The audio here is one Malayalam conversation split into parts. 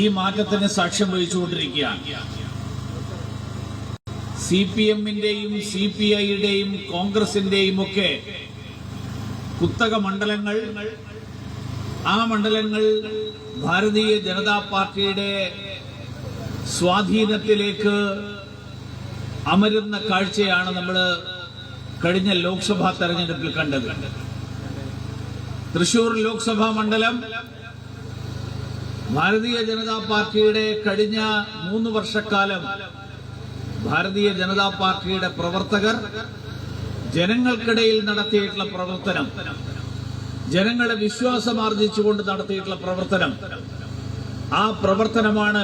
ഈ മാറ്റത്തിന് സാക്ഷ്യം വഹിച്ചുകൊണ്ടിരിക്കുകയാണ്. സി പി എമ്മിന്റെയും സി പി ഐയുടെയും കോൺഗ്രസിന്റെയും ഒക്കെ കുത്തക മണ്ഡലങ്ങൾ ആ മണ്ഡലങ്ങൾ ഭാരതീയ ജനതാ പാർട്ടിയുടെ സ്വാധീനത്തിലേക്ക് അമരുന്ന കാഴ്ചയാണ് നമ്മൾ കഴിഞ്ഞ ലോക്സഭാ തെരഞ്ഞെടുപ്പിൽ കണ്ടത്. തൃശൂർ ലോക്സഭാ മണ്ഡലം ഭാരതീയ ജനതാ പാർട്ടിയുടെ കഴിഞ്ഞ മൂന്ന് വർഷക്കാലം ഭാരതീയ ജനതാ പാർട്ടിയുടെ പ്രവർത്തകർ ജനങ്ങൾക്കിടയിൽ നടത്തിയിട്ടുള്ള പ്രവർത്തനം ജനങ്ങളെ വിശ്വാസം ആർജിച്ചുകൊണ്ട് നടത്തിയിട്ടുള്ള പ്രവർത്തനം. ആ പ്രവർത്തനമാണ്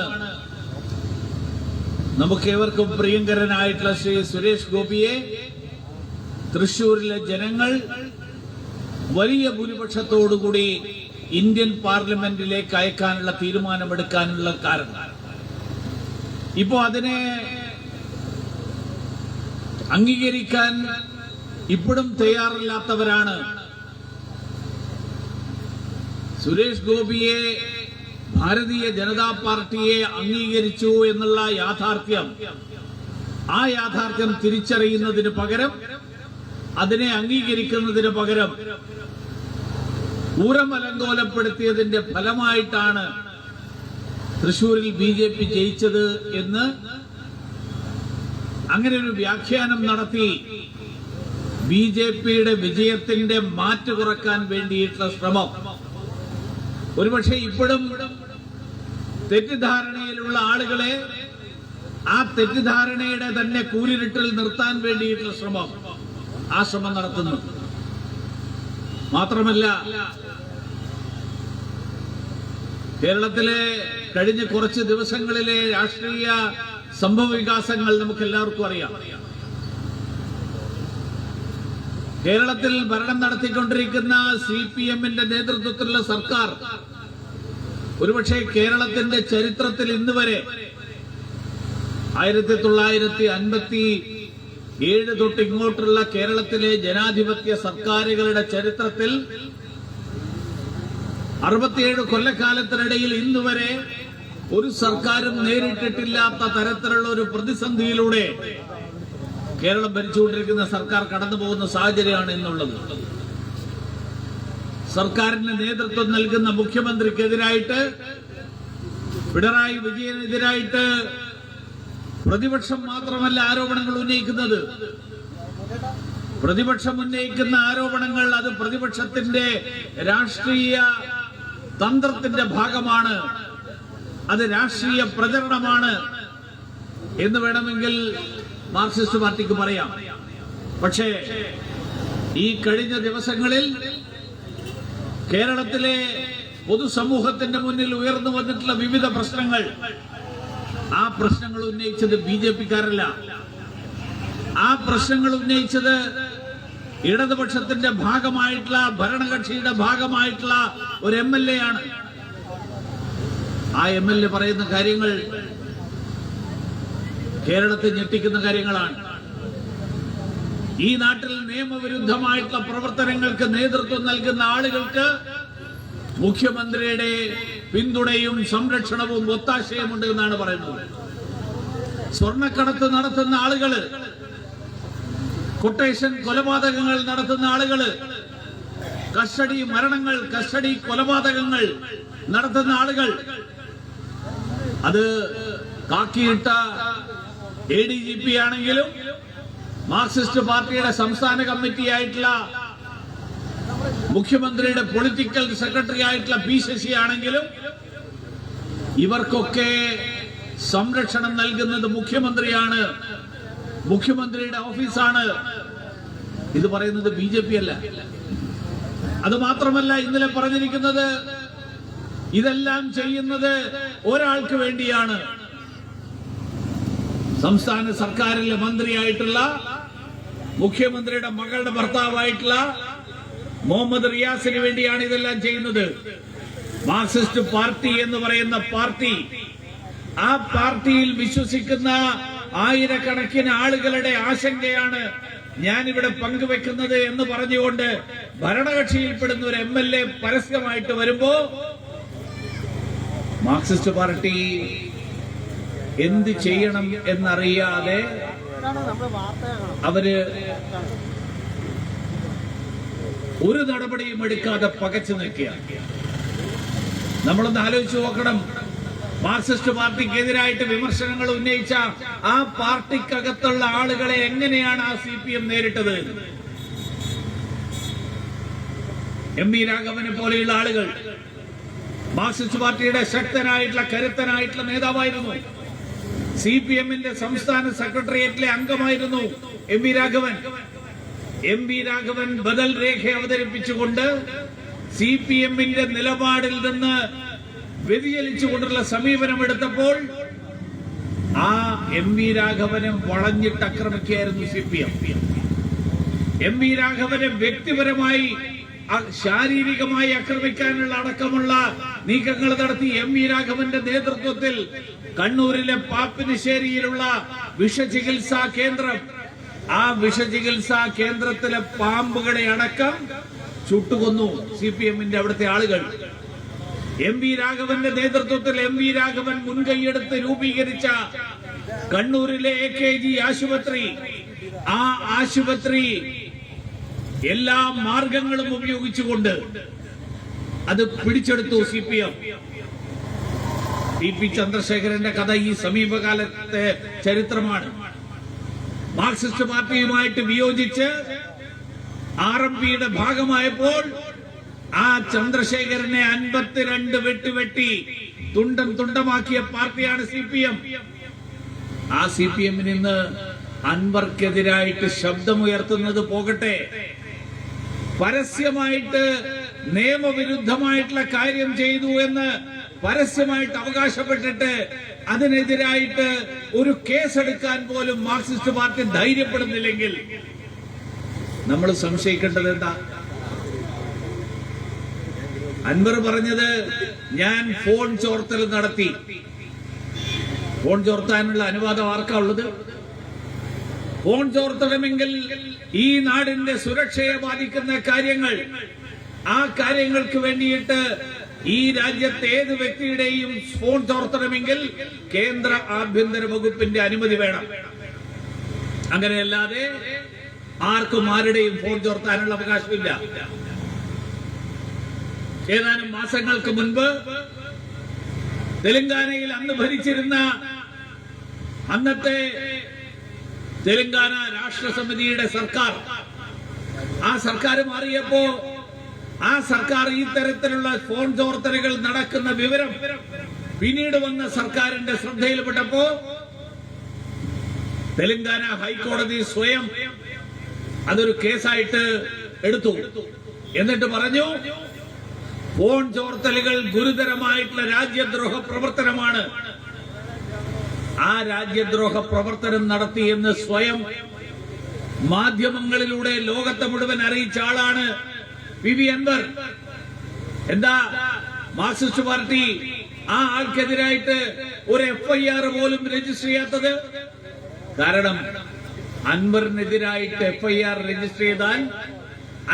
നമുക്ക് ഏവർക്കും പ്രിയങ്കരനായിട്ടുള്ള ശ്രീ സുരേഷ് ഗോപിയെ തൃശൂരിലെ ജനങ്ങൾ വലിയ ഭൂരിപക്ഷത്തോടുകൂടി ഇന്ത്യൻ പാർലമെന്റിലേക്ക് അയക്കാനുള്ള തീരുമാനമെടുക്കാനുള്ള കാരണം. ഇപ്പോ അതിനെ അംഗീകരിക്കാൻ ഇപ്പോഴും തയ്യാറില്ലാത്തവരാണ് സുരേഷ് ഗോപിയെ ഭാരതീയ ജനതാ പാർട്ടിയെ അംഗീകരിച്ചു എന്നുള്ള യാഥാർത്ഥ്യം. ആ യാഥാർത്ഥ്യം തിരിച്ചറിയുന്നതിന് പകരം അതിനെ അംഗീകരിക്കുന്നതിന് പകരം ഊരമലങ്കോലപ്പെടുത്തിയതിന്റെ ഫലമായിട്ടാണ് തൃശൂരിൽ ബി ജെ പി ജയിച്ചത് എന്ന് അങ്ങനെ ഒരു വ്യാഖ്യാനം നടത്തി ബി ജെ പിയുടെ വിജയത്തിന്റെ മാറ്റ് കുറയ്ക്കാൻ വേണ്ടിയിട്ടുള്ള ശ്രമം. ഒരുപക്ഷെ ഇപ്പോഴും തെറ്റിദ്ധാരണയിലുള്ള ആളുകളെ ആ തെറ്റിദ്ധാരണയുടെ തന്നെ കൂരിരുട്ടിൽ നിർത്താൻ വേണ്ടിയിട്ടുള്ള ശ്രമം ആ ശ്രമം നടത്തുന്നു. മാത്രമല്ല കേരളത്തിലെ കഴിഞ്ഞ കുറച്ച് ദിവസങ്ങളിലെ രാഷ്ട്രീയ സംഭവ വികാസങ്ങൾ നമുക്ക് എല്ലാവർക്കും അറിയാം. കേരളത്തിൽ ഭരണം നടത്തിക്കൊണ്ടിരിക്കുന്ന സി പി എമ്മിന്റെ നേതൃത്വത്തിലുള്ള സർക്കാർ ഒരുപക്ഷെ കേരളത്തിന്റെ ചരിത്രത്തിൽ ഇന്ന് വരെ ആയിരത്തി തൊള്ളായിരത്തി അൻപത്തി ഏഴ് തൊട്ട് ഇങ്ങോട്ടുള്ള കേരളത്തിലെ ജനാധിപത്യ സർക്കാരുകളുടെ ചരിത്രത്തിൽ അറുപത്തിയേഴ് കൊല്ലക്കാലത്തിനിടയിൽ ഇന്ന് വരെ ഒരു സർക്കാരും നേരിട്ടിട്ടില്ലാത്ത തരത്തിലുള്ള ഒരു പ്രതിസന്ധിയിലൂടെ കേരളം ഭരിച്ചുകൊണ്ടിരിക്കുന്ന സർക്കാർ കടന്നു പോകുന്ന സാഹചര്യമാണ് ഇന്നുള്ളത്. സർക്കാരിന് നേതൃത്വം നൽകുന്ന മുഖ്യമന്ത്രിക്കെതിരായിട്ട് പിണറായി വിജയനെതിരായിട്ട് പ്രതിപക്ഷം മാത്രമല്ല ആരോപണങ്ങൾ ഉന്നയിക്കുന്നത്. പ്രതിപക്ഷം ഉന്നയിക്കുന്ന ആരോപണങ്ങൾ അത് പ്രതിപക്ഷത്തിന്റെ രാഷ്ട്രീയ തന്ത്രത്തിന്റെ ഭാഗമാണ്. അത് രാഷ്ട്രീയ പ്രചരണമാണ് എന്ന് വേണമെങ്കിൽ മാർക്സിസ്റ്റ് പാർട്ടിക്ക് പറയാം. പക്ഷേ ഈ കഴിഞ്ഞ ദിവസങ്ങളിൽ കേരളത്തിലെ പൊതുസമൂഹത്തിന്റെ മുന്നിൽ ഉയർന്നു വന്നിട്ടുള്ള വിവിധ പ്രശ്നങ്ങൾ ആ പ്രശ്നങ്ങൾ ഉന്നയിച്ചത് ബി ജെ പിക്കാരല്ല. ആ പ്രശ്നങ്ങൾ ഉന്നയിച്ചത് ഇടതുപക്ഷത്തിന്റെ ഭാഗമായിട്ടുള്ള ഭരണകക്ഷിയുടെ ഭാഗമായിട്ടുള്ള ഒരു എം എൽ എ ആണ്. ആ എം എൽ എ പറയുന്ന കാര്യങ്ങൾ കേരളത്തെ ഞെട്ടിക്കുന്ന കാര്യങ്ങളാണ്. ഈ നാട്ടിൽ നിയമവിരുദ്ധമായിട്ടുള്ള പ്രവർത്തനങ്ങൾക്ക് നേതൃത്വം നൽകുന്ന ആളുകൾക്ക് മുഖ്യമന്ത്രിയുടെ പിന്തുണയും സംരക്ഷണവും ഒത്താശയും ഉണ്ട് എന്നാണ് പറയുന്നത്. സ്വർണക്കടത്ത് നടത്തുന്ന ആളുകൾ കൊട്ടേഷൻ കൊലപാതകങ്ങൾ നടത്തുന്ന ആളുകൾ. കസ്റ്റഡി മരണങ്ങൾ കസ്റ്റഡി കൊലപാതകങ്ങൾ നടത്തുന്ന ആളുകൾ. അത് കാക്കിയിട്ട എ ഡി ജി പി ആണെങ്കിലും മാർക്സിസ്റ്റ് പാർട്ടിയുടെ സംസ്ഥാന കമ്മിറ്റി ആയിട്ടുള്ള മുഖ്യമന്ത്രിയുടെ പൊളിറ്റിക്കൽ സെക്രട്ടറി ആയിട്ടുള്ള പി ശശി ആണെങ്കിലും ഇവർക്കൊക്കെ സംരക്ഷണം നൽകുന്നത് മുഖ്യമന്ത്രിയാണ്. മുഖ്യമന്ത്രിയുടെ ഓഫീസാണ്. ഇത് പറയുന്നത് ബി ജെ പി അല്ല. അത് മാത്രമല്ല ഇന്നലെ പറഞ്ഞിരിക്കുന്നത് ഇതെല്ലാം ചെയ്യുന്നത് ഒരാൾക്ക് വേണ്ടിയാണ്. സംസ്ഥാന സർക്കാരിലെ മന്ത്രിയായിട്ടുള്ള മുഖ്യമന്ത്രിയുടെ മകളുടെ ഭർത്താവായിട്ടുള്ള മുഹമ്മദ് റിയാസിന് വേണ്ടിയാണ് ഇതെല്ലാം ചെയ്യുന്നത്. മാർക്സിസ്റ്റ് പാർട്ടി എന്ന് പറയുന്ന പാർട്ടി ആ പാർട്ടിയിൽ വിശ്വസിക്കുന്ന ആയിരക്കണക്കിന് ആളുകളുടെ ആശങ്കയാണ് ഞാനിവിടെ പങ്കുവെക്കുന്നത് എന്ന് പറഞ്ഞുകൊണ്ട് ഭരണകക്ഷിയിൽപ്പെടുന്ന ഒരു എം എൽ എ പരസ്യമായിട്ട് വരുമ്പോ മാർക്സിസ്റ്റ് പാർട്ടി എന്ത് ചെയ്യണം എന്നറിയാതെ അവർ ഒരു നടപടിയും എടുക്കാതെ പകച്ചു നിൽക്കുക നമ്മളൊന്ന് ആലോചിച്ച് നോക്കണം. മാർക്സിസ്റ്റ് പാർട്ടിക്കെതിരായിട്ട് വിമർശനങ്ങൾ ഉന്നയിച്ച ആ പാർട്ടിക്കകത്തുള്ള ആളുകളെ എങ്ങനെയാണ് ആ സി പി എം നേരിട്ടത്? എം വി രാഘവനെ പോലെയുള്ള ആളുകൾ മാർക്സിസ്റ്റ് പാർട്ടിയുടെ ശക്തനായിട്ടുള്ള കരുത്തനായിട്ടുള്ള നേതാവായിരുന്നു. സി പി എമ്മിന്റെ സംസ്ഥാന സെക്രട്ടേറിയറ്റിലെ അംഗമായിരുന്നു M V Raghavan. M V Raghavan ബദൽ രേഖ അവതരിപ്പിച്ചുകൊണ്ട് സി പി എമ്മിന്റെ നിലപാടിൽ നിന്ന് വ്യതിചലിച്ചുകൊണ്ടുള്ള സമീപനം എടുത്തപ്പോൾ ആ എം വി രാഘവനെ വളഞ്ഞിട്ട് ആക്രമിക്കുകയായിരുന്നു C P M M V രാഘവനെ വ്യക്തിപരമായി ശാരീരികമായി ആക്രമിക്കാനുള്ള അടക്കമുള്ള നീക്കങ്ങൾ നടത്തി എം വി രാഘവന്റെ നേതൃത്വത്തിൽ കണ്ണൂരിലെ പാപ്പിനിശ്ശേരിയിലുള്ള വിഷചികിത്സാ കേന്ദ്രം. ആ വിഷചികിത്സാ കേന്ദ്രത്തിലെ പാമ്പുകളെ അടക്കം ചുട്ടുകൊന്നു സി പി എമ്മിന്റെ അവിടുത്തെ ആളുകൾ. എം വി രാഘവന്റെ നേതൃത്വത്തിൽ എം വി രാഘവൻ മുൻകൈയെടുത്ത് രൂപീകരിച്ച കണ്ണൂരിലെ എ കെ ജി ആശുപത്രി. ആ ആശുപത്രി എല്ലാ മാർഗങ്ങളും ഉപയോഗിച്ചുകൊണ്ട് അത് പിടിച്ചെടുത്തു C P M. T P ചന്ദ്രശേഖരന്റെ കഥ ഈ സമീപകാലത്തെ ചരിത്രമാണ്. മാർക്സിസ്റ്റ് പാർട്ടിയുമായിട്ട് വിയോജിച്ച് ആർ എം പിയുടെ ഭാഗമായപ്പോൾ ആ ചന്ദ്രശേഖരനെ അൻപത്തിരണ്ട് വെട്ടി വെട്ടി തുണ്ടം തുണ്ടമാക്കിയ പാർട്ടിയാണ് സി പി എം. ആ സി പി എമ്മിന് ഇന്ന് അൻവർക്കെതിരായിട്ട് ശബ്ദമുയർത്തുന്നത് പോകട്ടെ. പരസ്യമായിട്ട് നിയമവിരുദ്ധമായിട്ടുള്ള കാര്യം ചെയ്തു എന്ന് പരസ്യമായിട്ട് അവകാശപ്പെട്ടിട്ട് അതിനെതിരായിട്ട് ഒരു കേസെടുക്കാൻ പോലും മാർക്സിസ്റ്റ് പാർട്ടി ധൈര്യപ്പെടുന്നില്ലെങ്കിൽ നമ്മൾ സംശയിക്കേണ്ടത് എന്താ? അൻവർ പറഞ്ഞത് ഞാൻ ഫോൺ ചോർത്തൽ നടത്തി. ഫോൺ ചോർത്താനുള്ള അനുവാദം ആർക്കാ ഉള്ളത്? ഫോൺ ചോർത്തണമെങ്കിൽ ഈ നാടിന്റെ സുരക്ഷയെ ബാധിക്കുന്ന കാര്യങ്ങൾ ആ കാര്യങ്ങൾക്ക് വേണ്ടിയിട്ട് ഈ രാജ്യത്തെ ഏത് വ്യക്തിയുടെയും ഫോൺ ചോർത്തണമെങ്കിൽ കേന്ദ്ര ആഭ്യന്തര വകുപ്പിന്റെ അനുമതി വേണം. അങ്ങനെയല്ലാതെ ആർക്കും ആരുടെയും ഫോൺ ചോർത്താനുള്ള അവകാശമില്ല. ഏതാനും മാസങ്ങൾക്ക് മുൻപ് തെലങ്കാനയിൽ അന്ന് ഭരിച്ചിരുന്ന അന്നത്തെ തെലങ്കാന രാഷ്ട്രസമിതിയുടെ സർക്കാർ. ആ സർക്കാർ മാറിയപ്പോ ആ സർക്കാർ ഈ തരത്തിലുള്ള ഫോൺ ചോർത്തലുകൾ നടക്കുന്ന വിവരം പിന്നീട് വന്ന സർക്കാരിന്റെ ശ്രദ്ധയിൽപ്പെട്ടപ്പോ തെലങ്കാന ഹൈക്കോടതി സ്വയം അതൊരു കേസായിട്ട് എടുത്തു. എന്നിട്ട് പറഞ്ഞു ഫോൺ ചോർത്തലുകൾ ഗുരുതരമായിട്ടുള്ള രാജ്യദ്രോഹ പ്രവർത്തനമാണ്. ആ രാജ്യദ്രോഹ പ്രവർത്തനം നടത്തിയെന്ന് സ്വയം മാധ്യമങ്ങളിലൂടെ ലോകത്തെ മുഴുവൻ അറിയിച്ച ആളാണ് പി വി അൻവർ. എന്താ മാർക്സിസ്റ്റ് പാർട്ടി ആ ആൾക്കെതിരായിട്ട് ഒരു എഫ്ഐആർ പോലും രജിസ്റ്റർ ചെയ്യാത്തത്? കാരണം അൻവറിനെതിരായിട്ട് എഫ് ഐ ആർ രജിസ്റ്റർ ചെയ്താൽ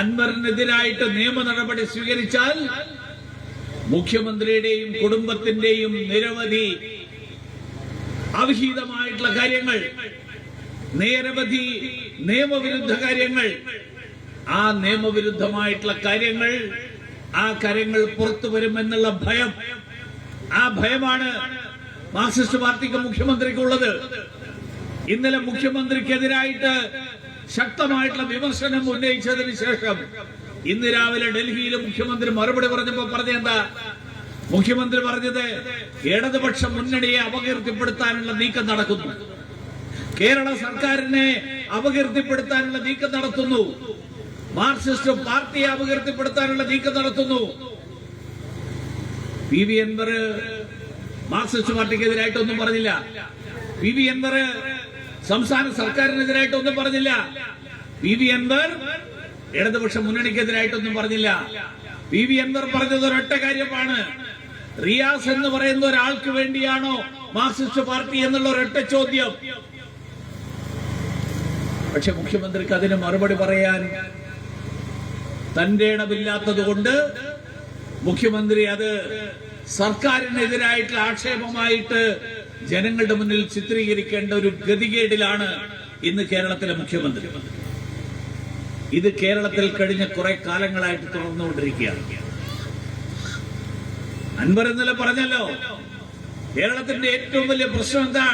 അൻവറിനെതിരായിട്ട് നിയമ നടപടി സ്വീകരിച്ചാൽ മുഖ്യമന്ത്രിയുടെയും കുടുംബത്തിന്റെയും നിരവധി അവിഹിതമായിട്ടുള്ള കാര്യങ്ങൾ നിരവധി നിയമവിരുദ്ധ കാര്യങ്ങൾ. ആ നിയമവിരുദ്ധമായിട്ടുള്ള കാര്യങ്ങൾ ആ കാര്യങ്ങൾ പുറത്തു വരുമെന്നുള്ള ഭയം ആ ഭയമാണ് മാർക്സിസ്റ്റ് പാർട്ടിക്ക് മുഖ്യമന്ത്രിക്കുള്ളത്. ഇന്നലെ മുഖ്യമന്ത്രിക്കെതിരായിട്ട് ശക്തമായിട്ടുള്ള വിമർശനം ഉന്നയിച്ചതിന് ശേഷം ഇന്ന് രാവിലെ ഡൽഹിയിലെ മുഖ്യമന്ത്രി മറുപടി പറഞ്ഞപ്പോ പറഞ്ഞെന്താ മുഖ്യമന്ത്രി പറഞ്ഞത് ഇടതുപക്ഷ മുന്നണിയെ അപകീർത്തിപ്പെടുത്താനുള്ള നീക്കം നടക്കുന്നു. കേരള സർക്കാരിനെ അപകീർത്തിപ്പെടുത്താനുള്ള നീക്കം നടത്തുന്നു. മാർക്സിസ്റ്റ് പാർട്ടിയെ അപകീർത്തിപ്പെടുത്താനുള്ള നീക്കം നടത്തുന്നു. പി വി എൻവർ മാർക്സിസ്റ്റ് പാർട്ടിക്കെതിരായിട്ടൊന്നും പറഞ്ഞില്ല. പി വി എൻവർ സംസ്ഥാന സർക്കാരിനെതിരായിട്ടൊന്നും പറഞ്ഞില്ല. പി വി അൻവർ ഇടതുപക്ഷ മുന്നണിക്കെതിരായിട്ടൊന്നും പറഞ്ഞില്ല. പി. വി. അൻവർ പറഞ്ഞത് ഒരൊറ്റ കാര്യമാണ്. റിയാസ് എന്ന് പറയുന്ന ഒരാൾക്ക് വേണ്ടിയാണോ മാർക്സിസ്റ്റ് പാർട്ടി എന്നുള്ള ഒരൊറ്റ ചോദ്യം. പക്ഷെ മുഖ്യമന്ത്രിക്ക് അതിന് മറുപടി പറയാൻ തന്റെ ഇടമില്ലാത്തത് കൊണ്ട് മുഖ്യമന്ത്രി അത് സർക്കാരിനെതിരായിട്ടുള്ള ആക്ഷേപമായിട്ട് ജനങ്ങളുടെ മുന്നിൽ ചിത്രീകരിക്കേണ്ട ഒരു ഗതികേടിലാണ് ഇന്ന് കേരളത്തിലെ മുഖ്യമന്ത്രി. ഇത് കേരളത്തിൽ കഴിഞ്ഞ കുറെ കാലങ്ങളായിട്ട് തുടർന്നുകൊണ്ടിരിക്കുകയാണ്. അൻവർ ഇന്നലെ പറഞ്ഞല്ലോ കേരളത്തിന്റെ ഏറ്റവും വലിയ പ്രശ്നം എന്താ?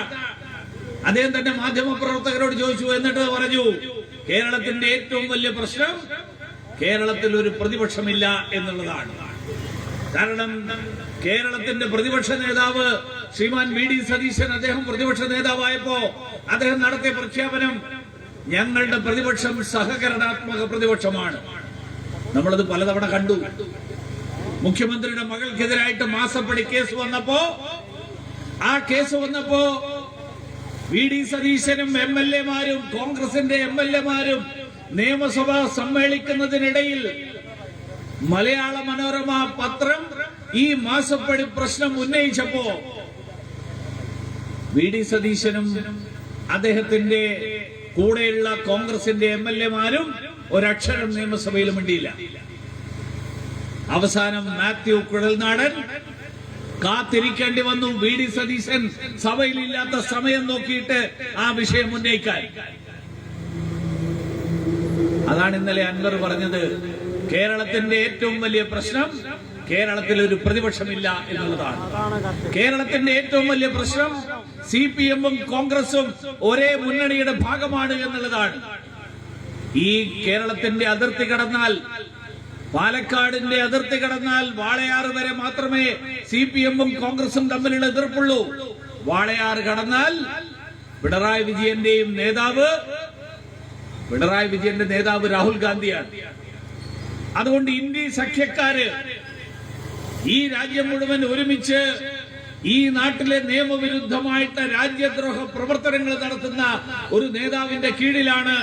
അദ്ദേഹം തന്നെ മാധ്യമ പ്രവർത്തകരോട് ചോദിച്ചു എന്നിട്ട് പറഞ്ഞു കേരളത്തിന്റെ ഏറ്റവും വലിയ പ്രശ്നം കേരളത്തിൽ ഒരു പ്രതിപക്ഷമില്ല എന്നുള്ളതാണ്. കാരണം കേരളത്തിന്റെ പ്രതിപക്ഷ നേതാവ് ശ്രീമാൻ വി ഡി സതീശൻ അദ്ദേഹം പ്രതിപക്ഷ നേതാവായപ്പോ അദ്ദേഹം നടത്തിയ പ്രഖ്യാപനം ഞങ്ങളുടെ പ്രതിപക്ഷം സഹകരണാത്മക പ്രതിപക്ഷമാണ്. നമ്മളത് പലതവണ കണ്ടു. മുഖ്യമന്ത്രിയുടെ മകൾക്കെതിരായിട്ട് മാസപ്പടി കേസ് വന്നപ്പോ ആ കേസ് വന്നപ്പോ വി ഡി സതീശനും എം എൽ എമാരും കോൺഗ്രസിന്റെ എം എൽ എമാരും നിയമസഭ സമ്മേളിക്കുന്നതിനിടയിൽ മലയാള മനോരമ പത്രം ഈ മാസപ്പടി പ്രശ്നം ഉന്നയിച്ചപ്പോ വി ഡി സതീശനും അദ്ദേഹത്തിന്റെ കൂടെയുള്ള കോൺഗ്രസിന്റെ എം എൽ എമാരും ഒരക്ഷരം നിയമസഭയിൽ മിണ്ടിയില്ല. അവസാനം മാത്യു കുഴൽനാടൻ കാത്തിരിക്കേണ്ടി വന്നു. വി ഡി സതീശൻ സഭയിലില്ലാത്ത സമയം നോക്കിയിട്ട് ആ വിഷയം ഉന്നയിക്കാൻ. അതാണ് ഇന്നലെ അൻവർ പറഞ്ഞത്. കേരളത്തിന്റെ ഏറ്റവും വലിയ പ്രശ്നം കേരളത്തിൽ ഒരു പ്രതിപക്ഷമില്ല എന്നുള്ളതാണ്. കേരളത്തിന്റെ ഏറ്റവും വലിയ പ്രശ്നം സി പി എമ്മും കോൺഗ്രസും ഒരേ മുന്നണിയുടെ ഭാഗമാണ് എന്നുള്ളതാണ്. ഈ കേരളത്തിന്റെ അതിർത്തി കടന്നാൽ പാലക്കാടിന്റെ അതിർത്തി കടന്നാൽ വാളയാറ് വരെ മാത്രമേ സി പി എമ്മും കോൺഗ്രസും തമ്മിലുള്ള എതിർപ്പുള്ളൂ. വാളയാറ് കടന്നാൽ പിണറായി വിജയന്റെയും നേതാവ് പിണറായി വിജയന്റെ നേതാവ് രാഹുൽ ഗാന്ധിയാണ്. അതുകൊണ്ട് ഇന്ത്യ സഖ്യക്കാര് ഈ രാജ്യം മുഴുവൻ ഒരുമിച്ച് ഈ നാട്ടിലെ നിയമവിരുദ്ധമായിട്ട് രാജ്യദ്രോഹ പ്രവർത്തനങ്ങൾ നടത്തുന്ന ഒരു നേതാവിന്റെ കീഴിലാണ്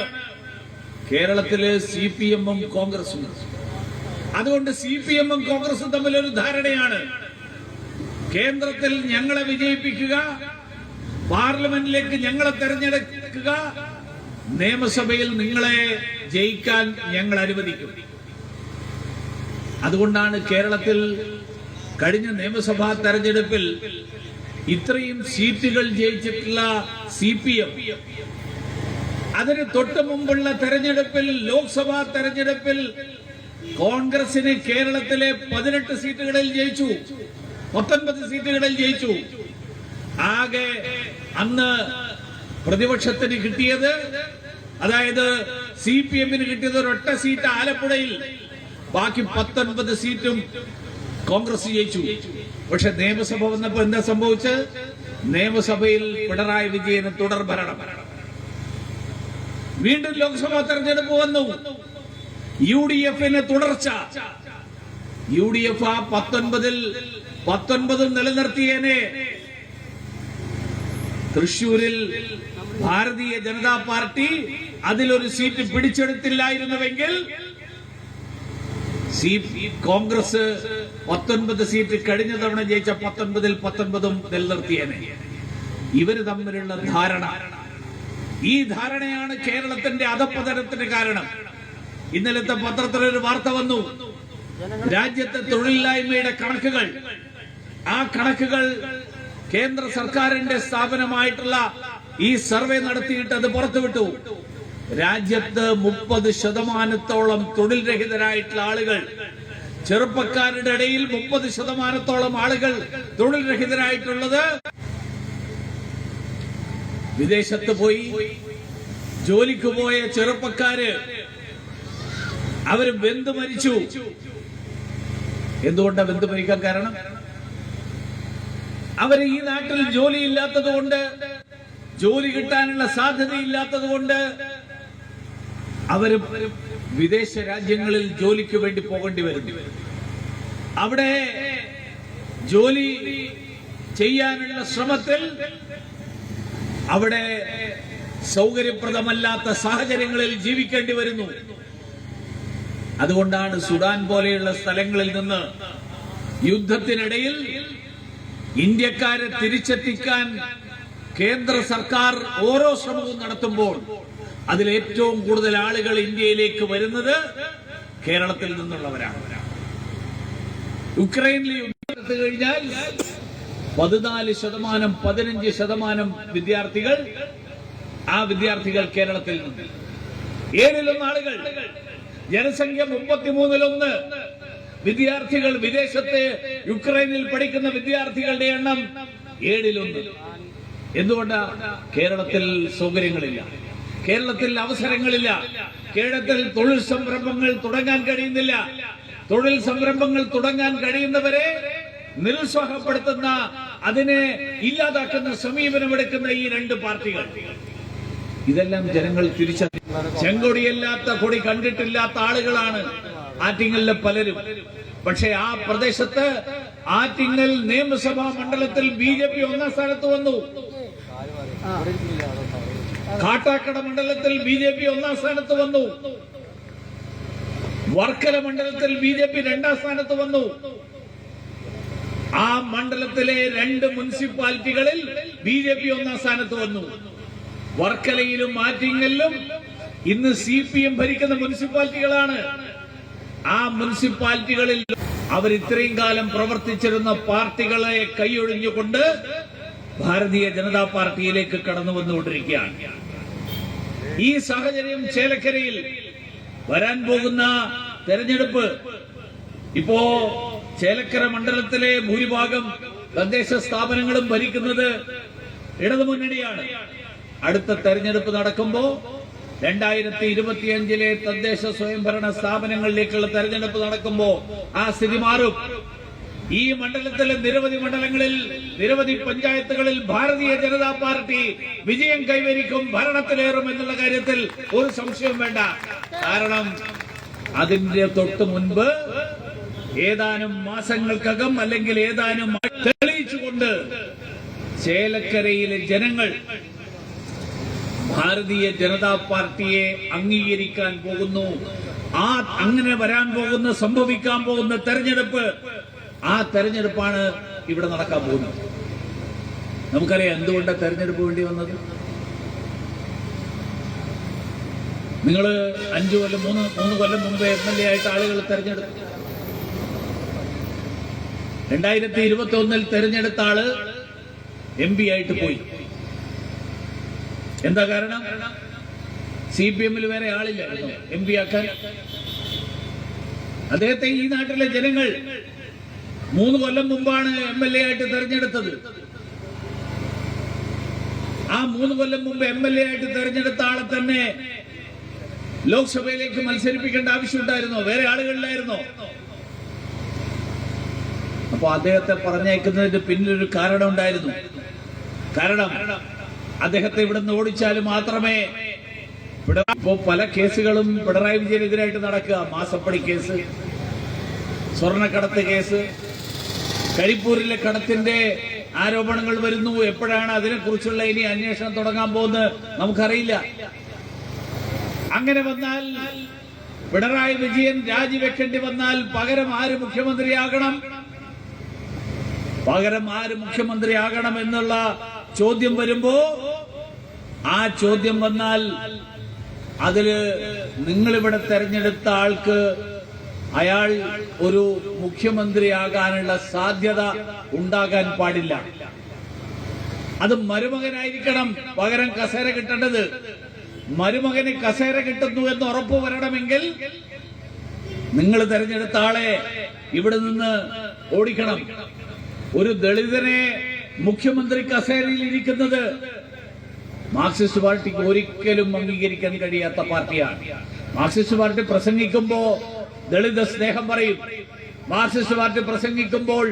കേരളത്തിലെ സി പി എമ്മും കോൺഗ്രസും. അതുകൊണ്ട് സി പി എമ്മും കോൺഗ്രസും തമ്മിൽ ഒരു ധാരണയാണ്. കേന്ദ്രത്തിൽ ഞങ്ങളെ വിജയിപ്പിക്കുക പാർലമെന്റിലേക്ക് ഞങ്ങളെ തെരഞ്ഞെടുക്കുക നിയമസഭയിൽ നിങ്ങളെ ജയിക്കാൻ ഞങ്ങൾ അനുവദിക്കും. അതുകൊണ്ടാണ് കേരളത്തിൽ കഴിഞ്ഞ നിയമസഭാ തെരഞ്ഞെടുപ്പിൽ ഇത്രയും സീറ്റുകൾ ജയിച്ചിട്ടുള്ള സി പി എം. അതിന് തൊട്ട് മുമ്പുള്ള തെരഞ്ഞെടുപ്പിൽ ലോക്സഭാ തെരഞ്ഞെടുപ്പിൽ കോൺഗ്രസിന് കേരളത്തിലെ പതിനെട്ട് സീറ്റുകളിൽ ജയിച്ചു. പത്തൊൻപത് സീറ്റുകളിൽ ജയിച്ചു. ആകെ അന്ന് പ്രതിപക്ഷത്തിന് കിട്ടിയത് അതായത് സി പി എമ്മിന് കിട്ടിയത് ഒരൊറ്റ സീറ്റ് ആലപ്പുഴയിൽ. ബാക്കി പത്തൊൻപത് സീറ്റും കോൺഗ്രസ് ജയിച്ചു. പക്ഷെ നിയമസഭ വന്നപ്പോ എന്താ സംഭവിച്ചത്? നിയമസഭയിൽ പിണറായി വിജയന് തുടർ ഭരണം. വീണ്ടും ലോക്സഭാ തെരഞ്ഞെടുപ്പ് വന്നു. യു ഡി എഫിന് തുടർച്ച. യു ഡി എഫ് ആ പത്തൊൻപതിൽ പത്തൊൻപതും നിലനിർത്തിയേനെ. തൃശൂരിൽ ഭാരതീയ ജനതാ പാർട്ടി അതിലൊരു സീറ്റ് പിടിച്ചെടുത്തില്ലായിരുന്നുവെങ്കിൽ സി കോൺഗ്രസ് പത്തൊൻപത് സീറ്റ് കഴിഞ്ഞ തവണ ജയിച്ച പത്തൊൻപതിൽ പത്തൊൻപതും നിലനിർത്തിയേനെ. ഇവർ തമ്മിലുള്ള ധാരണ. ഈ ധാരണയാണ് കേരളത്തിന്റെ അധപ്പതനത്തിന് കാരണം. ഇന്നലത്തെ പത്രത്തിൽ ഒരു വാർത്ത വന്നു. രാജ്യത്തെ തൊഴിലില്ലായ്മയുടെ കണക്കുകൾ. ആ കണക്കുകൾ കേന്ദ്ര സർക്കാരിന്റെ സ്ഥാപനമായിട്ടുള്ള ഈ സർവേ നടത്തിയിട്ട് അത് പുറത്തുവിട്ടു. രാജ്യത്ത് മുപ്പത് ശതമാനത്തോളം തൊഴിൽ രഹിതരായിട്ടുള്ള ആളുകൾ ചെറുപ്പക്കാരുടെ ഇടയിൽ മുപ്പത് ശതമാനത്തോളം ആളുകൾ തൊഴിൽ രഹിതരായിട്ടുള്ളത് വിദേശത്ത് പോയി ജോലിക്ക് പോയ ചെറുപ്പക്കാര് അവർ ബന്ധു മരിച്ചു. എന്തുകൊണ്ടാണ് ബന്ധു മരിക്കാൻ കാരണം? അവർ ഈ നാട്ടിൽ ജോലി കൊണ്ട് ജോലി കിട്ടാനുള്ള സാധ്യതയില്ലാത്തത് കൊണ്ട് അവർ വിദേശ രാജ്യങ്ങളിൽ ജോലിക്ക് വേണ്ടി പോകേണ്ടി വരുന്നു. അവിടെ ജോലി ചെയ്യാനുള്ള ശ്രമത്തിൽ അവിടെ സൗകര്യപ്രദമല്ലാത്ത സാഹചര്യങ്ങളിൽ ജീവിക്കേണ്ടി വരുന്നു. അതുകൊണ്ടാണ് സുഡാൻ പോലെയുള്ള സ്ഥലങ്ങളിൽ നിന്ന് യുദ്ധത്തിനിടയിൽ ഇന്ത്യക്കാരെ തിരിച്ചെത്തിക്കാൻ കേന്ദ്ര സർക്കാർ ഓരോ ശ്രമവും നടത്തുമ്പോൾ അതിൽ ഏറ്റവും കൂടുതൽ ആളുകൾ ഇന്ത്യയിലേക്ക് വരുന്നത് കേരളത്തിൽ നിന്നുള്ളവരാണ്. യുക്രൈനിലെ യുദ്ധം കഴിഞ്ഞാൽ പതിനാല് ശതമാനം പതിനഞ്ച് ശതമാനം വിദ്യാർത്ഥികൾ ആ വിദ്യാർത്ഥികൾ കേരളത്തിൽ നിന്ന്. ഏഴിലൊന്ന് ആളുകൾ ജനസംഖ്യ മുപ്പത്തിമൂന്നിലൊന്ന്. വിദ്യാർത്ഥികൾ വിദേശത്ത് യുക്രൈനിൽ പഠിക്കുന്ന വിദ്യാർത്ഥികളുടെ എണ്ണം ഏഴിലൊന്ന്. എന്തുകൊണ്ടാ? കേരളത്തിൽ സൗകര്യങ്ങളില്ല. കേരളത്തിൽ അവസരങ്ങളില്ല. കേരളത്തിൽ തൊഴിൽ സംരംഭങ്ങൾ തുടങ്ങാൻ കഴിയുന്നില്ല. തൊഴിൽ സംരംഭങ്ങൾ തുടങ്ങാൻ കഴിയുന്നവരെ നിരുത്സാഹപ്പെടുത്തുന്ന അതിനെ ഇല്ലാതാക്കുന്ന സമീപനമെടുക്കുന്ന ഈ രണ്ട് പാർട്ടികൾ. ഇതെല്ലാം ജനങ്ങൾ തിരിച്ചറിഞ്ഞു. ചെങ്കൊടിയല്ലാത്ത കൊടി കണ്ടിട്ടില്ലാത്ത ആളുകളാണ് ആറ്റിങ്ങലിലെ പലരും. പക്ഷെ ആ പ്രദേശത്ത് ആറ്റിങ്ങൽ നിയമസഭാ മണ്ഡലത്തിൽ ബി ഒന്നാം സ്ഥാനത്ത് വന്നു. കാട്ടാക്കട മണ്ഡലത്തിൽ ബി ജെ പി ഒന്നാം സ്ഥാനത്ത് വന്നു. വർക്കല മണ്ഡലത്തിൽ ബി ജെ പി രണ്ടാം സ്ഥാനത്ത് വന്നു. ആ മണ്ഡലത്തിലെ രണ്ട് മുനിസിപ്പാലിറ്റികളിൽ ബി ജെ പി ഒന്നാം സ്ഥാനത്ത് വന്നു. വർക്കലയിലും ആറ്റിങ്ങലിലും ഇന്ന് സി പി എം ഭരിക്കുന്ന മുനിസിപ്പാലിറ്റികളാണ്. ആ മുനിസിപ്പാലിറ്റികളിൽ അവർ ഇത്രയും കാലം പ്രവർത്തിച്ചിരുന്ന പാർട്ടികളെ കൈയൊഴിഞ്ഞുകൊണ്ട് ഭാരതീയ ജനതാ പാർട്ടിയിലേക്ക് കടന്നു വന്നുകൊണ്ടിരിക്കുകയാണ്. ഈ സാഹചര്യം ചേലക്കരയിൽ വരാൻ പോകുന്ന തെരഞ്ഞെടുപ്പ്. ഇപ്പോ ചേലക്കര മണ്ഡലത്തിലെ ഭൂരിഭാഗം തദ്ദേശ സ്ഥാപനങ്ങളും ഭരിക്കുന്നത് ഇടതുമുന്നണിയാണ്. അടുത്ത തെരഞ്ഞെടുപ്പ് നടക്കുമ്പോ രണ്ടായിരത്തി ഇരുപത്തിയഞ്ചിലെ തദ്ദേശ സ്വയംഭരണ സ്ഥാപനങ്ങളിലേക്കുള്ള തെരഞ്ഞെടുപ്പ് നടക്കുമ്പോ ആ സ്ഥിതി മാറും. ഈ മണ്ഡലത്തിലെ നിരവധി മണ്ഡലങ്ങളിൽ നിരവധി പഞ്ചായത്തുകളിൽ ഭാരതീയ ജനതാ പാർട്ടി വിജയം കൈവരിക്കും ഭരണത്തിലേറും എന്നുള്ള കാര്യത്തിൽ ഒരു സംശയം വേണ്ട. കാരണം അതിന്റെ തൊട്ട് മുൻപ് ഏതാനും മാസങ്ങൾക്കകം അല്ലെങ്കിൽ ഏതാനും തെളിയിച്ചുകൊണ്ട് ചേലക്കരയിലെ ജനങ്ങൾ ഭാരതീയ ജനതാ പാർട്ടിയെ അംഗീകരിക്കാൻ പോകുന്നു. ആ അങ്ങനെ വരാൻ പോകുന്ന സംഭവിക്കാൻ പോകുന്ന തെരഞ്ഞെടുപ്പ് ആ തെരഞ്ഞെടുപ്പാണ് ഇവിടെ നടക്കാൻ പോകുന്നത്. നമുക്കറിയാം എന്തുകൊണ്ടാണ് തെരഞ്ഞെടുപ്പ് വേണ്ടി വന്നത്? നിങ്ങൾ അഞ്ചു കൊല്ലം മൂന്ന് മൂന്ന് കൊല്ലം മുമ്പ് എം എൽ എ ആയിട്ട് ആളുകൾ തെരഞ്ഞെടുത്തു. രണ്ടായിരത്തി ഇരുപത്തി ഒന്നിൽ തെരഞ്ഞെടുത്ത ആൾ എം പി ആയിട്ട് പോയി. എന്താ കാരണം? സി പി എമ്മിൽ വേറെ ആളില്ലായിരുന്നു എം പി ആക്കാൻ. അദ്ദേഹത്തെ ഈ നാട്ടിലെ ജനങ്ങൾ മൂന്ന് കൊല്ലം മുമ്പാണ് എം എൽ എ ആയിട്ട് തെരഞ്ഞെടുത്തത്. ആ മൂന്ന് കൊല്ലം മുമ്പ് എം എൽ എ ആയിട്ട് തെരഞ്ഞെടുത്ത ആളെ തന്നെ ലോക്സഭയിലേക്ക് മത്സരിപ്പിക്കേണ്ട ആവശ്യമുണ്ടായിരുന്നോ? വേറെ ആളുകളിലായിരുന്നോ? അപ്പൊ അദ്ദേഹത്തെ പറഞ്ഞേക്കുന്നതിന് പിന്നിലൊരു കാരണം ഉണ്ടായിരുന്നു. കാരണം അദ്ദേഹത്തെ ഇവിടെ നിന്ന് ഓടിച്ചാൽ മാത്രമേ ഇപ്പോ പല കേസുകളും പിണറായി വിജയനെതിരായിട്ട് നടക്കുക. മാസപ്പടി കേസ് സ്വർണക്കടത്ത് കേസ് കരിപ്പൂരിലെ കടത്തിന്റെ ആരോപണങ്ങൾ വരുന്നു. എപ്പോഴാണ് അതിനെക്കുറിച്ചുള്ള ഇനി അന്വേഷണം തുടങ്ങാൻ പോകുന്നത് നമുക്കറിയില്ല. അങ്ങനെ വന്നാൽ പിണറായി വിജയൻ രാജിവെക്കേണ്ടി വന്നാൽ പകരം ആര് മുഖ്യമന്ത്രിയാകണം? പകരം ആര് മുഖ്യമന്ത്രിയാകണം എന്നുള്ള ചോദ്യം വരുമ്പോ ആ ചോദ്യം വന്നാൽ അതിൽ നിങ്ങളിവിടെ തെരഞ്ഞെടുത്ത ആൾക്ക് അയാൾ ഒരു മുഖ്യമന്ത്രിയാകാനുള്ള സാധ്യത ഉണ്ടാകാൻ പാടില്ല. അത് മരുമകനായിരിക്കണം പകരം കസേര കിട്ടേണ്ടത്. മരുമകന് കസേര കിട്ടുന്നു എന്ന് ഉറപ്പ് വരണമെങ്കിൽ നിങ്ങൾ തെരഞ്ഞെടുത്ത ആളെ ഇവിടെ നിന്ന് ഓടിക്കണം. ഒരു ദളിതനെ മുഖ്യമന്ത്രി കസേരയിൽ ഇരിക്കുന്നത് മാർക്സിസ്റ്റ് പാർട്ടിക്ക് ഒരിക്കലും അംഗീകരിക്കാൻ കഴിയാത്ത പാർട്ടിയാണ്. മാർക്സിസ്റ്റ് പാർട്ടി പ്രസംഗിക്കുമ്പോ ദളിത സ്നേഹം പറയും. മാർക്സിസ്റ്റ് പാർട്ടി പ്രസംഗിക്കുമ്പോൾ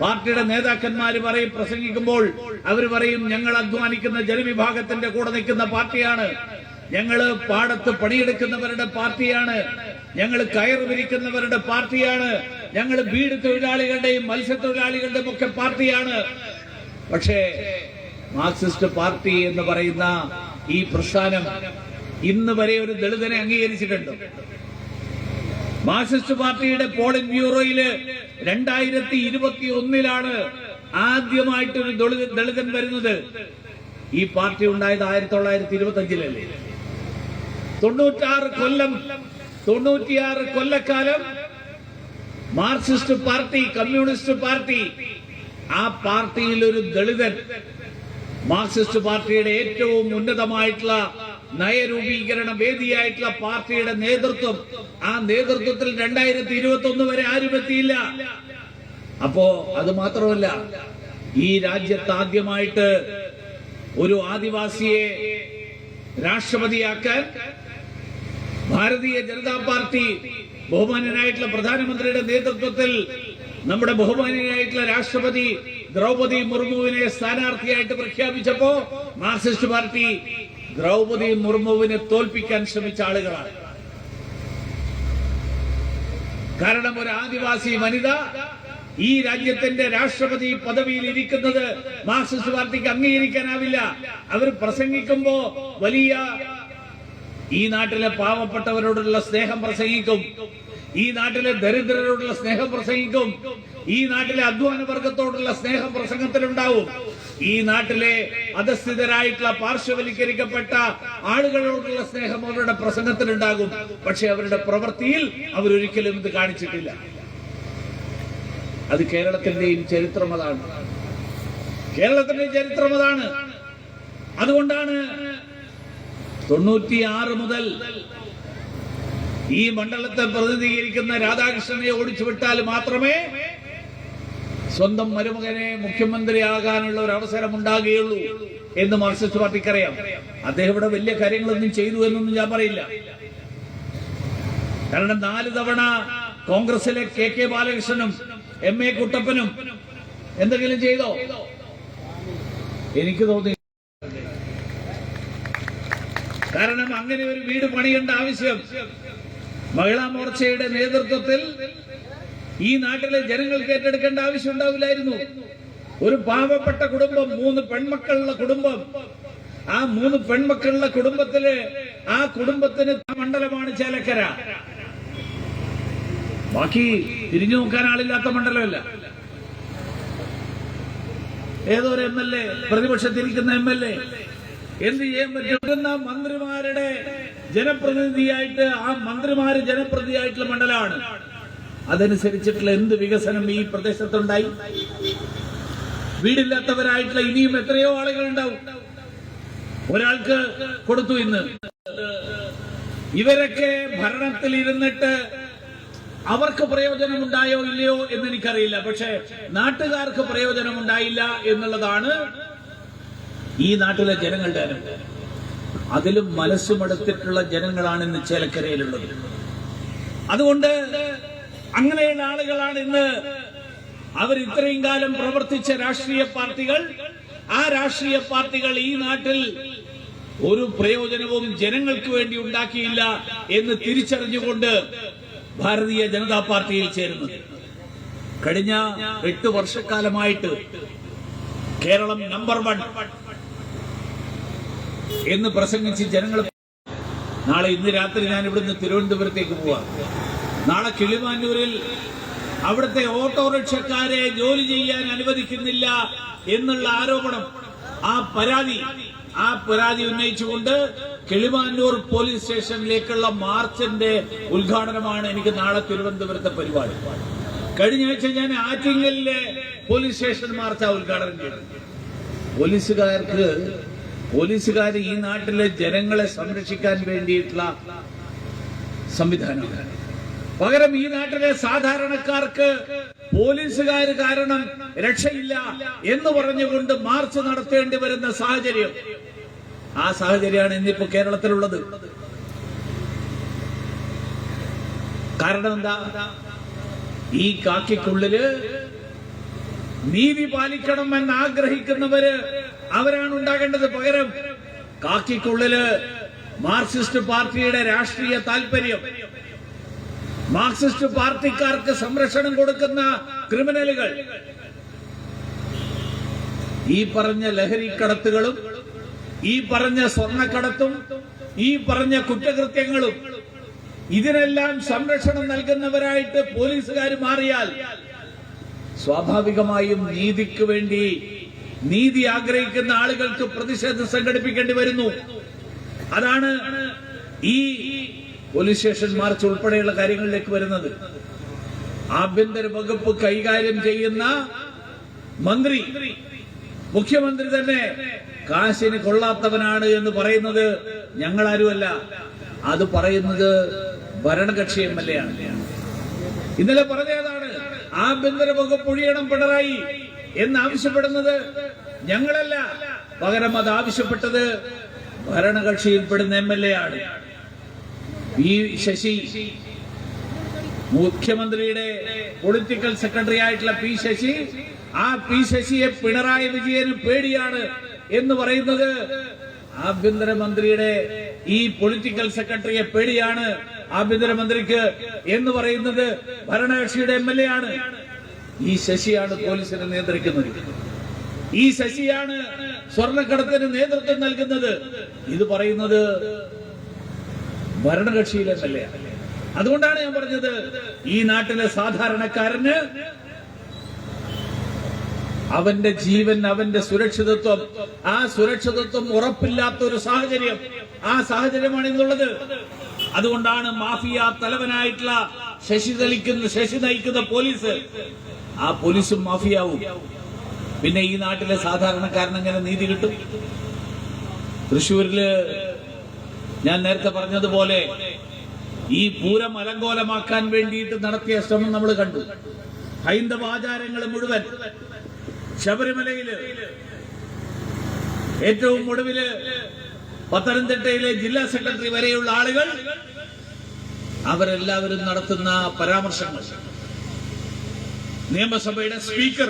പാർട്ടിയുടെ നേതാക്കന്മാർ പറയും പ്രസംഗിക്കുമ്പോൾ അവർ പറയും ഞങ്ങൾ അധ്വാനിക്കുന്ന ജനവിഭാഗത്തിന്റെ കൂടെ നിൽക്കുന്ന പാർട്ടിയാണ്. ഞങ്ങൾ പാടത്ത് പണിയെടുക്കുന്നവരുടെ പാർട്ടിയാണ്. ഞങ്ങൾ കയർ വിരിക്കുന്നവരുടെ പാർട്ടിയാണ്. ഞങ്ങൾ വീട് തൊഴിലാളികളുടെയും മത്സ്യത്തൊഴിലാളികളുടെയും ഒക്കെ പാർട്ടിയാണ്. പക്ഷേ മാർക്സിസ്റ്റ് പാർട്ടി എന്ന് പറയുന്ന ഈ പ്രസ്ഥാനം ഇന്ന് വരെ ഒരു ദളിതനെ അംഗീകരിച്ചിട്ടുണ്ട്. മാർക്സിസ്റ്റ് പാർട്ടിയുടെ പോളിംഗ് ബ്യൂറോയിൽ രണ്ടായിരത്തി ഇരുപത്തി ഒന്നിലാണ് ആദ്യമായിട്ട് ഒരു ദളിത ദളിതൻ വരുന്നത്. ഈ പാർട്ടി ഉണ്ടായത് ആയിരത്തി തൊള്ളായിരത്തി ഇരുപത്തി അഞ്ചിലല്ലേ തൊണ്ണൂറ്റാറ് കൊല്ലം തൊണ്ണൂറ്റിയാറ് കൊല്ലക്കാലം മാർക്സിസ്റ്റ് പാർട്ടി കമ്മ്യൂണിസ്റ്റ് പാർട്ടി ആ പാർട്ടിയിൽ ഒരു ദളിതൻ മാർക്സിസ്റ്റ് പാർട്ടിയുടെ ഏറ്റവും ഉന്നതമായിട്ടുള്ള നയരൂപീകരണ വേദിയായിട്ടുള്ള പാർട്ടിയുടെ നേതൃത്വം. ആ നേതൃത്വത്തിൽ രണ്ടായിരത്തി ഇരുപത്തി ഒന്ന് വരെ ആരും എത്തിയില്ല. അപ്പോ അത് മാത്രമല്ല ഈ രാജ്യത്ത് ആദ്യമായിട്ട് ഒരു ആദിവാസിയെ രാഷ്ട്രപതിയാക്കാൻ ഭാരതീയ ജനതാ പാർട്ടി ബഹുമാനനായിട്ടുള്ള പ്രധാനമന്ത്രിയുടെ നേതൃത്വത്തിൽ നമ്മുടെ ബഹുമാനനായിട്ടുള്ള രാഷ്ട്രപതി ദ്രൗപതി മുർമുവിനെ സ്ഥാനാർത്ഥിയായിട്ട് പ്രഖ്യാപിച്ചപ്പോ മാർക്സിസ്റ്റ് പാർട്ടി ദ്രൗപതി മുർമുവിനെ തോൽപ്പിക്കാൻ ശ്രമിച്ച ആളുകളാണ്. കാരണം ഒരു ആദിവാസി വനിത ഈ രാജ്യത്തിന്റെ രാഷ്ട്രപതി പദവിയിൽ ഇരിക്കുന്നത് മാർക്സിസ്റ്റ് പാർട്ടിക്ക് അംഗീകരിക്കാനാവില്ല. അവർ പ്രസംഗിക്കുമ്പോ വലിയ ഈ നാട്ടിലെ പാവപ്പെട്ടവരോടുള്ള സ്നേഹം പ്രസംഗിക്കും. ഈ നാട്ടിലെ ദരിദ്രരോടുള്ള സ്നേഹം പ്രസംഗിക്കും. ഈ നാട്ടിലെ അധ്വാന വർഗത്തോടുള്ള സ്നേഹം പ്രസംഗത്തിലുണ്ടാവും. ഈ നാട്ടിലെ അധസ്ഥിതരായിട്ടുള്ള പാർശ്വവൽക്കരിക്കപ്പെട്ട ആളുകളോടുള്ള സ്നേഹം അവരുടെ പ്രസംഗത്തിലുണ്ടാകും. പക്ഷെ അവരുടെ പ്രവൃത്തിയിൽ അവരൊരിക്കലും ഇത് കാണിച്ചിട്ടില്ല. അത് കേരളത്തിന്റെയും ചരിത്രം അതാണ്. കേരളത്തിന്റെ ചരിത്രം അതാണ്. അതുകൊണ്ടാണ് തൊണ്ണൂറ്റിയാറ് മുതൽ ഈ മണ്ഡലത്തെ പ്രതിനിധീകരിക്കുന്ന രാധാകൃഷ്ണനെ ഓടിച്ചു വിട്ടാൽ മാത്രമേ സ്വന്തം മരുമകനെ മുഖ്യമന്ത്രിയാകാനുള്ള ഒരു അവസരം ഉണ്ടാകുകയുള്ളൂ എന്ന് മാർക്സിസ്റ്റ് പാർട്ടിക്കറിയാം. അദ്ദേഹം ഇവിടെ വലിയ കാര്യങ്ങളൊന്നും ചെയ്തു എന്നൊന്നും ഞാൻ പറയില്ല. കാരണം നാല് തവണ കോൺഗ്രസിലെ കെ കെ ബാലകൃഷ്ണനും എം എ കുട്ടപ്പനും എന്തെങ്കിലും ചെയ്തോ? എനിക്ക് തോന്നി കാരണം അങ്ങനെ ഒരു വീട് പണിയേണ്ട ആവശ്യം മഹിളാ മോർച്ചയുടെ നേതൃത്വത്തിൽ ഈ നാട്ടിലെ ജനങ്ങൾക്ക് ഏറ്റെടുക്കേണ്ട ആവശ്യം ഉണ്ടാവില്ലായിരുന്നു. ഒരു പാവപ്പെട്ട കുടുംബം മൂന്ന് പെൺമക്കളുള്ള കുടുംബം. ആ മൂന്ന് പെൺമക്കളുള്ള കുടുംബത്തിൽ ആ കുടുംബത്തിന് മണ്ഡലമാണ് ചേലക്കര. ബാക്കി തിരിഞ്ഞു നോക്കാൻ ആളില്ലാത്ത മണ്ഡലമല്ല. ഏതോ ഒരു എം എൽ എ പ്രതിപക്ഷത്തിരിക്കുന്ന എം എൽ എ. എന്ത് ചെയ്യാൻ പറ്റുന്ന മന്ത്രിമാരുടെ ജനപ്രതിനിധിയായിട്ട് ആ മന്ത്രിമാര് ജനപ്രതിനിധിയായിട്ടുള്ള മണ്ഡലമാണ്. അതനുസരിച്ചിട്ടുള്ള എന്ത് വികസനം ഈ പ്രദേശത്തുണ്ടായി? വീടില്ലാത്തവരായിട്ടുള്ള ഇനിയും എത്രയോ ആളുകൾ ഉണ്ടാവും ഒരാൾക്ക് കൊടുത്തു ഇന്ന്. ഇവരൊക്കെ ഭരണത്തിൽ ഇരുന്നിട്ട് അവർക്ക് പ്രയോജനം ഉണ്ടായോ ഇല്ലയോ എന്ന് എനിക്കറിയില്ല. പക്ഷെ നാട്ടുകാർക്ക് പ്രയോജനമുണ്ടായില്ല എന്നുള്ളതാണ് ഈ നാട്ടിലെ ജനങ്ങളുടെ അനുഭവം. അതിലും മനസ്സുമടുത്തിട്ടുള്ള ജനങ്ങളാണ് ഇന്ന് ചേലക്കരയിലുള്ളത്. അതുകൊണ്ട് അങ്ങനെയുള്ള ആളുകളാണ് ഇന്ന് അവർ ഇത്രയും കാലം പ്രവർത്തിച്ച രാഷ്ട്രീയ പാർട്ടികൾ. ആ രാഷ്ട്രീയ പാർട്ടികൾ ഈ നാട്ടിൽ ഒരു പ്രയോജനവും ജനങ്ങൾക്ക് വേണ്ടി ഉണ്ടാക്കിയില്ല എന്ന് തിരിച്ചറിഞ്ഞുകൊണ്ട് ഭാരതീയ ജനതാ പാർട്ടിയിൽ ചേരുന്നു. കഴിഞ്ഞ എട്ട് വർഷക്കാലമായിട്ട് കേരളം നമ്പർ വൺ എന്ന് പ്രസംഗിച്ച് ജനങ്ങൾ നാളെ ഇന്ന് രാത്രി ഞാൻ ഇവിടുന്ന് തിരുവനന്തപുരത്തേക്ക് പോവാം. നാളെ കിളിമാനൂരിൽ അവിടുത്തെ ഓട്ടോറിക്ഷക്കാരെ ജോലി ചെയ്യാൻ അനുവദിക്കുന്നില്ല എന്നുള്ള ആരോപണം. ആ പരാതി ആ പരാതി ഉന്നയിച്ചുകൊണ്ട് കിളിമാനൂർ പോലീസ് സ്റ്റേഷനിലേക്കുള്ള മാർച്ചിന്റെ ഉദ്ഘാടനമാണ് എനിക്ക് നാളെ തിരുവനന്തപുരത്തെ പരിപാടി. കഴിഞ്ഞ ആഴ്ച ഞാൻ ആറ്റിങ്ങലിലെ പോലീസ് സ്റ്റേഷൻ മാർച്ച് ഉദ്ഘാടനം ചെയ്തു പോലീസുകാർക്ക് പോലീസുകാർ ഈ നാട്ടിലെ ജനങ്ങളെ സംരക്ഷിക്കാൻ വേണ്ടിയിട്ടുള്ള സംവിധാനമാണ്. പകരം ഈ നാട്ടിലെ സാധാരണക്കാർക്ക് പോലീസുകാർ കാരണം രക്ഷയില്ല എന്ന് പറഞ്ഞുകൊണ്ട് മാർച്ച് നടത്തേണ്ടി വരുന്ന സാഹചര്യം. ആ സാഹചര്യമാണ് ഇന്നിപ്പോ കേരളത്തിലുള്ളത്. കാരണം എന്താ? ഈ കാക്കിക്കുള്ളിൽ നീതി പാലിക്കണം എന്ന് ആഗ്രഹിക്കുന്നവര് അവരാണ് ഉണ്ടാകേണ്ടത് പകരം. കാക്കിക്കുള്ളിൽ മാർക്സിസ്റ്റ് പാർട്ടിയുടെ രാഷ്ട്രീയ താല്പര്യം മാർക്സിസ്റ്റ് പാർട്ടിക്കാർക്ക് സംരക്ഷണം കൊടുക്കുന്ന ക്രിമിനലുകൾ. ഈ പറഞ്ഞ ലഹരിക്കടത്തുകളും ഈ പറഞ്ഞ സ്വർണക്കടത്തും ഈ പറഞ്ഞ കുറ്റകൃത്യങ്ങളും ഇതിനെല്ലാം സംരക്ഷണം നൽകുന്നവരായിട്ട് പോലീസുകാർ മാറിയാൽ സ്വാഭാവികമായും നീതിക്ക് വേണ്ടി നീതി ആഗ്രഹിക്കുന്ന ആളുകൾക്ക് പ്രതിഷേധം സംഘടിപ്പിക്കേണ്ടി വരുന്നു. അതാണ് ഈ പോലീസ് സ്റ്റേഷൻ മാർച്ച് ഉൾപ്പെടെയുള്ള കാര്യങ്ങളിലേക്ക് വരുന്നത്. ആഭ്യന്തര വകുപ്പ് കൈകാര്യം ചെയ്യുന്ന മന്ത്രി മുഖ്യമന്ത്രി തന്നെ കാശിന് കൊള്ളാത്തവനാണ് എന്ന് പറയുന്നത് ഞങ്ങളാരുമല്ല. അത് പറയുന്നത് ഭരണകക്ഷി എം എൽ എ ആണ്. ഇന്നലെ പറഞ്ഞതാണ് ആഭ്യന്തര വകുപ്പ് ഒഴിയണം പിണറായി എന്ന് ആവശ്യപ്പെടുന്നത് ഞങ്ങളല്ല. പകരം അത് ആവശ്യപ്പെട്ടത് ഭരണകക്ഷിയിൽപ്പെടുന്ന എം എൽ എ ആണ്. പി ശശി മുഖ്യമന്ത്രിയുടെ പൊളിറ്റിക്കൽ സെക്രട്ടറി ആയിട്ടുള്ള പി ശശി ആ പി ശശിയെ പിണറായി വിജയന് പേടിയാണ് എന്ന് പറയുന്നത്. ആഭ്യന്തരമന്ത്രിയുടെ ഈ പൊളിറ്റിക്കൽ സെക്രട്ടറിയെ പേടിയാണ് ആഭ്യന്തരമന്ത്രിക്ക് എന്ന് പറയുന്നത്. ഭരണകക്ഷിയുടെ എം എൽ ആണ്. ഈ ശശിയാണ് പോലീസിനെ നിയന്ത്രിക്കുന്നത്. ഈ ശശിയാണ് സ്വർണക്കടത്തിന് നേതൃത്വം നൽകുന്നത്. ഇത് പറയുന്നത് ഭരണകക്ഷിയിലെ എം എൽ എ അതുകൊണ്ടാണ് ഞാൻ പറഞ്ഞത് ഈ നാട്ടിലെ സാധാരണക്കാരന് അവന്റെ ജീവൻ അവന്റെ സുരക്ഷിതത്വം ആ സുരക്ഷിതത്വം ഉറപ്പില്ലാത്ത ഒരു സാഹചര്യം. ആ സാഹചര്യമാണ് ഇന്നുള്ളത്. അതുകൊണ്ടാണ് മാഫിയ തലവനായിട്ടുള്ള ശശി തെളിക്കുന്ന ശശി നയിക്കുന്ന പോലീസ്. ആ പോലീസും മാഫിയാവും. പിന്നെ ഈ നാട്ടിലെ സാധാരണക്കാരൻ എങ്ങനെ നീതി കിട്ടും? തൃശ്ശൂരിൽ ഞാൻ നേരത്തെ പറഞ്ഞതുപോലെ ഈ പൂരം അലങ്കോലമാക്കാൻ വേണ്ടിയിട്ട് നടത്തിയ ശ്രമം നമ്മൾ കണ്ടു. ഹൈന്ദവ ആചാരങ്ങൾ മുഴുവൻ ശബരിമലയിൽ ഏറ്റവും ഒടുവിൽ പത്തനംതിട്ടയിലെ ജില്ലാ സെക്രട്ടറി വരെയുള്ള ആളുകൾ അവരെല്ലാവരും നടത്തുന്ന പരാമർശങ്ങൾ. നിയമസഭയുടെ സ്പീക്കർ.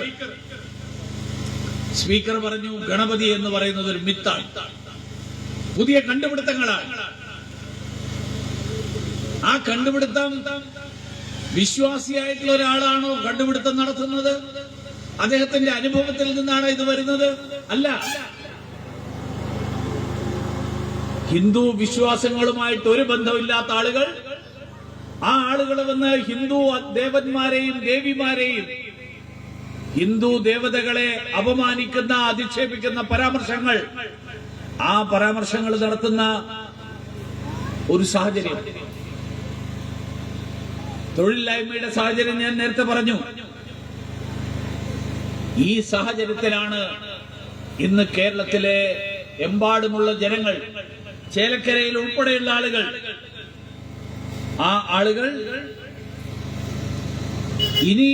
സ്പീക്കർ പറഞ്ഞു ഗണപതി എന്ന് പറയുന്നത് ഒരു മിത്താണ്. പുതിയ കണ്ടുപിടുത്തങ്ങളാണ്. ആ കണ്ടുപിടുത്തം വിശ്വാസിയായിട്ടുള്ള ഒരാളാണോ കണ്ടുപിടുത്തം നടത്തുന്നത്? അദ്ദേഹത്തിന്റെ അനുഭവത്തിൽ നിന്നാണ് ഇത് വരുന്നത്? അല്ല. ഹിന്ദു വിശ്വാസങ്ങളുമായിട്ട് ഒരു ബന്ധമില്ലാത്ത ആളുകൾ ആ ആളുകൾ വന്ന് ഹിന്ദു ദേവന്മാരെയും ദേവിമാരെയും ഹിന്ദു ദേവതകളെ അപമാനിക്കുന്ന അധിക്ഷേപിക്കുന്ന പരാമർശങ്ങൾ ആ പരാമർശങ്ങൾ നടത്തുന്ന ഒരു സാഹചര്യം. തൊഴിലില്ലായ്മയുടെ സാഹചര്യം ഞാൻ നേരത്തെ പറഞ്ഞു. ഈ സാഹചര്യത്തിലാണ് ഇന്ന് കേരളത്തിലെ എമ്പാടുമുള്ള ജനങ്ങൾ ചേലക്കരയിൽ ഉൾപ്പെടെയുള്ള ആളുകൾ ആ ആളുകൾ ഇനി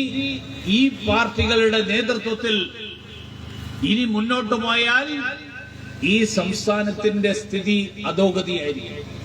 ഈ പാർട്ടികളുടെ നേതൃത്വത്തിൽ ഇനി മുന്നോട്ട് പോയാൽ ഈ സംസ്ഥാനത്തിന്റെ സ്ഥിതി അധോഗതിയായിരിക്കും.